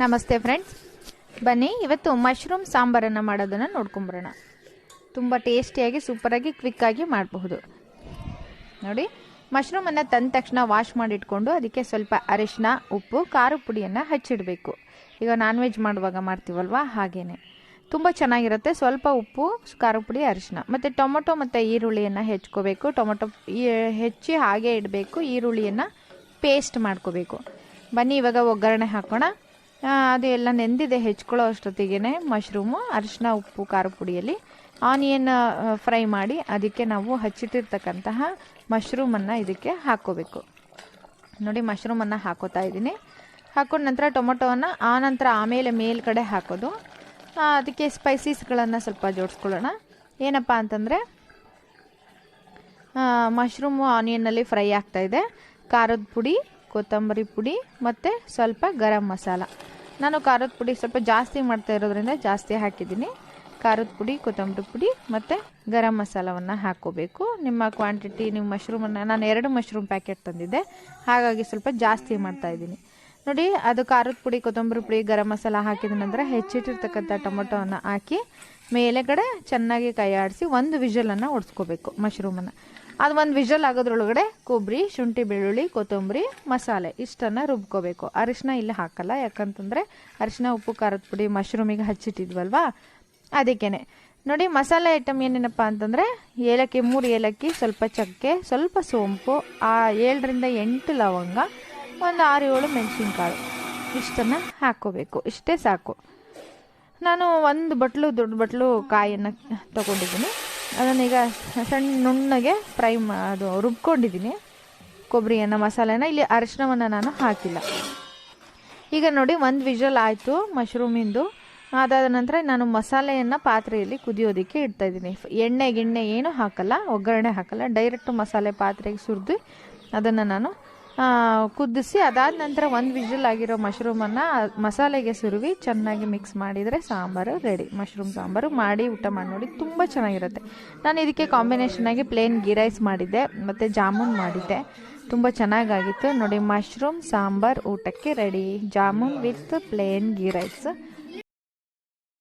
ನಮಸ್ತೆ ಫ್ರೆಂಡ್ಸ್ ಬನ್ನಿ, ಇವತ್ತು ಮಶ್ರೂಮ್ ಸಾಂಬಾರನ್ನು ಮಾಡೋದನ್ನು ನೋಡ್ಕೊಂಬರೋಣ. ತುಂಬ ಟೇಸ್ಟಿಯಾಗಿ, ಸೂಪರಾಗಿ ಕ್ವಿಕ್ಕಾಗಿ ಮಾಡಬಹುದು. ನೋಡಿ ಮಶ್ರೂಮನ್ನು ತಂದ ತಕ್ಷಣ ವಾಶ್ ಮಾಡಿಟ್ಕೊಂಡು ಅದಕ್ಕೆ ಸ್ವಲ್ಪ ಅರಿಶಿನ, ಉಪ್ಪು, ಖಾರ ಪುಡಿಯನ್ನು ಹಚ್ಚಿಡಬೇಕು. ಈಗ ನಾನ್ ವೆಜ್ ಮಾಡುವಾಗ ಮಾಡ್ತೀವಲ್ವ? ಹಾಗೇನೆ. ತುಂಬ ಚೆನ್ನಾಗಿರುತ್ತೆ. ಸ್ವಲ್ಪ ಉಪ್ಪು, ಖಾರ ಪುಡಿ, ಅರಿಶಿನ. ಮತ್ತು ಟೊಮೊಟೊ ಮತ್ತು ಈರುಳ್ಳಿಯನ್ನು ಹೆಚ್ಕೋಬೇಕು. ಟೊಮೊಟೊ ಹೆಚ್ಚಿ ಹಾಗೆ ಇಡಬೇಕು. ಈರುಳ್ಳಿಯನ್ನು ಪೇಸ್ಟ್ ಮಾಡ್ಕೋಬೇಕು. ಬನ್ನಿ, ಇವಾಗ ಒಗ್ಗರಣೆ ಹಾಕೋಣ. ಅದು ಎಲ್ಲ ನೆಂದಿದೆ ಹೆಚ್ಕೊಳ್ಳೋ ಅಷ್ಟೊತ್ತಿಗೆ ಮಶ್ರೂಮು ಅರಿಶಿನ ಉಪ್ಪು, ಖಾರ ಪುಡಿಯಲ್ಲಿ. ಆನಿಯನ್ ಫ್ರೈ ಮಾಡಿ ಅದಕ್ಕೆ ನಾವು ಹಚ್ಚಿಟ್ಟಿರ್ತಕ್ಕಂತಹ ಮಶ್ರೂಮನ್ನು ಇದಕ್ಕೆ ಹಾಕೋಬೇಕು ನೋಡಿ ಮಶ್ರೂಮನ್ನು ಹಾಕೋತಾ ಇದ್ದೀನಿ. ಹಾಕೊಂಡ ನಂತರ ಟೊಮೊಟೊವನ್ನು ಆ ನಂತರ ಆಮೇಲೆ ಮೇಲ್ಗಡೆ ಹಾಕೋದು. ಅದಕ್ಕೆ ಸ್ಪೈಸೀಸ್ಗಳನ್ನು ಸ್ವಲ್ಪ ಜೋಡಿಸ್ಕೊಳ್ಳೋಣ. ಏನಪ್ಪ ಅಂತಂದರೆ ಮಶ್ರೂಮು ಆನಿಯನ್ನಲ್ಲಿ ಫ್ರೈ ಆಗ್ತಾ ಇದೆ. ಖಾರದ ಪುಡಿ ಕೊತ್ತಂಬರಿ ಪುಡಿ ಮತ್ತು ಸ್ವಲ್ಪ ಗರಂ ಮಸಾಲ. ನಾನು ಖಾರದ ಪುಡಿ ಸ್ವಲ್ಪ ಜಾಸ್ತಿ ಮಾಡ್ತಾ ಇರೋದ್ರಿಂದ ಜಾಸ್ತಿ ಹಾಕಿದ್ದೀನಿ. ಖಾರದ ಪುಡಿ, ಕೊತ್ತಂಬರಿ ಪುಡಿ ಮತ್ತು ಗರಂ ಮಸಾಲವನ್ನು ಹಾಕ್ಕೋಬೇಕು ನಿಮ್ಮ ಕ್ವಾಂಟಿಟಿ ನಿಮ್ಮ ಮಶ್ರೂಮನ್ನು ನಾನು ಎರಡು ಮಶ್ರೂಮ್ ಪ್ಯಾಕೆಟ್ ತಂದಿದ್ದೆ. ಹಾಗಾಗಿ ಸ್ವಲ್ಪ ಜಾಸ್ತಿ ಮಾಡ್ತಾ ಇದ್ದೀನಿ. ನೋಡಿ, ಅದು ಖಾರದ ಪುಡಿ, ಕೊತ್ತಂಬರಿ ಪುಡಿ, ಗರಂ ಮಸಾಲ ಹಾಕಿದ ನಂತರ ಹೆಚ್ಚಿಟ್ಟಿರ್ತಕ್ಕಂಥ ಟೊಮೊಟೊವನ್ನು ಹಾಕಿ ಮೇಲೆಗಡೆ ಚೆನ್ನಾಗಿ ಕೈ ಆಡಿಸಿ ಒಂದು ವಿಜಲನ್ನು ಒಡಿಸ್ಕೋಬೇಕು ಮಶ್ರೂಮನ್ನು. ಅದು ಒಂದು ವಿಜಲ್ ಆಗೋದ್ರೊಳಗಡೆ ಕೊಬ್ಬರಿ, ಶುಂಠಿ, ಬೆಳ್ಳುಳ್ಳಿ, ಕೊತ್ತಂಬರಿ, ಮಸಾಲೆ ಇಷ್ಟನ್ನು ರುಬ್ಕೋಬೇಕು. ಅರಿಶಿನ ಇಲ್ಲಿ ಹಾಕಲ್ಲ, ಯಾಕಂತಂದರೆ ಅರಿಶಿನ ಉಪ್ಪು, ಖಾರದ ಪುಡಿ, ಮಶ್ರೂಮಿಗೆ ಹಚ್ಚಿಟ್ಟಿದ್ವಲ್ವಾ? ಅದಕ್ಕೇನೆ. ನೋಡಿ, ಮಸಾಲೆ ಐಟಮ್ ಏನೇನಪ್ಪ ಅಂತಂದರೆ, ಏಲಕ್ಕಿ, ಮೂರು ಏಲಕ್ಕಿ, ಸ್ವಲ್ಪ ಚಕ್ಕೆ, ಸ್ವಲ್ಪ ಸೋಂಪು, ಆ ಏಳರಿಂದ ಎಂಟು ಲವಂಗ ಒಂದು ಆರು ಏಳು ಮೆಣಸಿನ್ಕಾಳು. ಇಷ್ಟನ್ನು ಹಾಕ್ಕೋಬೇಕು. ಇಷ್ಟೇ ಸಾಕು. ನಾನು ಒಂದು ಬಟ್ಲು, ದೊಡ್ಡ ಬಟ್ಲು ಕಾಯನ್ನು ತಗೊಂಡಿದ್ದೀನಿ. ಅದನ್ನೀಗ ಸಣ್ಣ ನುಣ್ಣಗೆ ಫ್ರೈ ಅದು ರುಬ್ಕೊಂಡಿದ್ದೀನಿ. ಕೊಬ್ಬರಿಯನ್ನು ಮಸಾಲೆನ ಇಲ್ಲಿ ಅರಿಶಿನವನ್ನು ನಾನು ಹಾಕಿಲ್ಲ. ಈಗ ನೋಡಿ, ಒಂದು ವಿಜಲ್ ಆಯಿತು ಮಶ್ರೂಮಿಂದು. ಅದಾದ ನಂತರ ನಾನು ಮಸಾಲೆಯನ್ನು ಪಾತ್ರೆಯಲ್ಲಿ ಕುದಿಯೋದಕ್ಕೆ ಇಡ್ತಾ ಇದ್ದೀನಿ. ಎಣ್ಣೆ, ಗಿಣ್ಣೆ ಏನೂ ಹಾಕಲ್ಲ, ಒಗ್ಗರಣೆ ಹಾಕಲ್ಲ. ಡೈರೆಕ್ಟ್ ಮಸಾಲೆ ಪಾತ್ರೆಗೆ ಸುರಿದು ಅದನ್ನು ನಾನು ಕುದಿಸಿ ಅದಾದ ನಂತರ ಒಂದು ವಿಷಲ್ ಆಗಿರೋ ಮಶ್ರೂಮನ್ನು ಮಸಾಲೆಗೆ ಸುರುವಿ, ಚೆನ್ನಾಗಿ ಮಿಕ್ಸ್ ಮಾಡಿದರೆ ಸಾಂಬಾರು ರೆಡಿ ಮಶ್ರೂಮ್ ಸಾಂಬಾರು ಮಾಡಿ ಊಟ ಮಾಡಿ ನೋಡಿ ತುಂಬ ಚೆನ್ನಾಗಿರುತ್ತೆ. ನಾನು ಇದಕ್ಕೆ ಕಾಂಬಿನೇಷನಾಗಿ ಪ್ಲೇನ್ ಗೀ ರೈಸ್ ಮಾಡಿದ್ದೆ, ಮತ್ತು ಜಾಮೂನ್ ಮಾಡಿದ್ದೆ. ತುಂಬ ಚೆನ್ನಾಗಾಗಿತ್ತು. ನೋಡಿ ಮಶ್ರೂಮ್ ಸಾಂಬಾರ್ ಊಟಕ್ಕೆ ready jamun with plain ghee rice